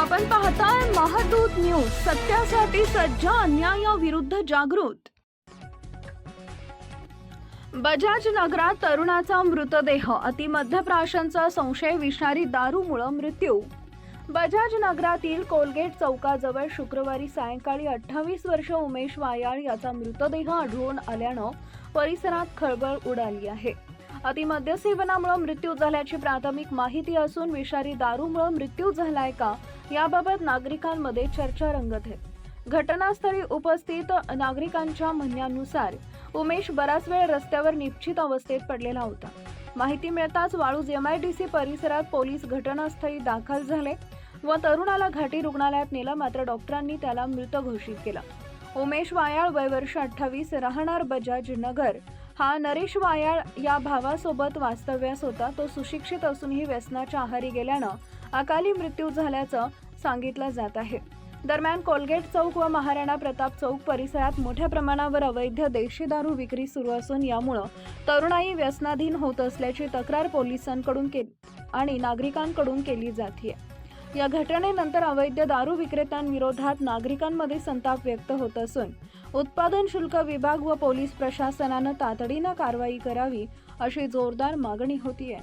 आपण पाहताय महादूत न्यूज सत्यासाठी सज्ज अन्यायाविरुद्ध जागृत. बजाज नगरात तरुणाचा मृतदेह अतिमध्यप्राशांचा संशय विषारी दारूमुळे मृत्यू. बजाज नगरातील कोलगेट चौकाजवळ शुक्रवारी सायंकाळी अठ्ठावीस वर्ष उमेश वायाळ याचा मृतदेह आढळून आल्यानं परिसरात खळबळ उडाली आहे. अतिमद्य सेवनामुळे मृत्यू झाल्याची प्राथमिक माहिती असून विषारी दारूमुळे मृत्यू झालाय का याबाबत नागरिकांमध्ये चर्चा रंगत आहे. घटनास्थळी उपस्थित नागरिकांच्या म्हणण्यानुसार उमेश बराच वेळ रस्त्यावर निश्चित अवस्थेत पडलेला होता. माहिती मिळताच वाळूज सी परिसरात पोलीस घटनास्थळी दाखल झाले व तरुणाला घाटी रुग्णालयात नेलं मात्र डॉक्टरांनी त्याला मृत घोषित केलं. उमेश वायाळ वय वर्ष अठ्ठावीस राहणार बजाज नगर हा नरेश वायाळ या भावासोबत वास्तव्यास होता. तो सुशिक्षित असूनही व्यसनाच्या आहारी गेल्यानं अकाली मृत्यू झाल्याचं सांगितलं जात आहे. दरम्यान कोलगेट चौक व महाराणा प्रताप चौक परिसरात मोठ्या प्रमाणावर अवैध देशी दारू विक्री सुरू असून यामुळं तरुणाई व्यसनाधीन होत असल्याची तक्रार पोलिसांकडून केली आणि नागरिकांकडून केली जाते या घटनेनंतर अवैध दारू विक्रेत्यांविरोधात नागरिकांमध्ये संताप व्यक्त होत असून उत्पादन शुल्क विभाग व पोलीस प्रशासनानं तातडीनं कारवाई करावी अशी जोरदार मागणी होतीये.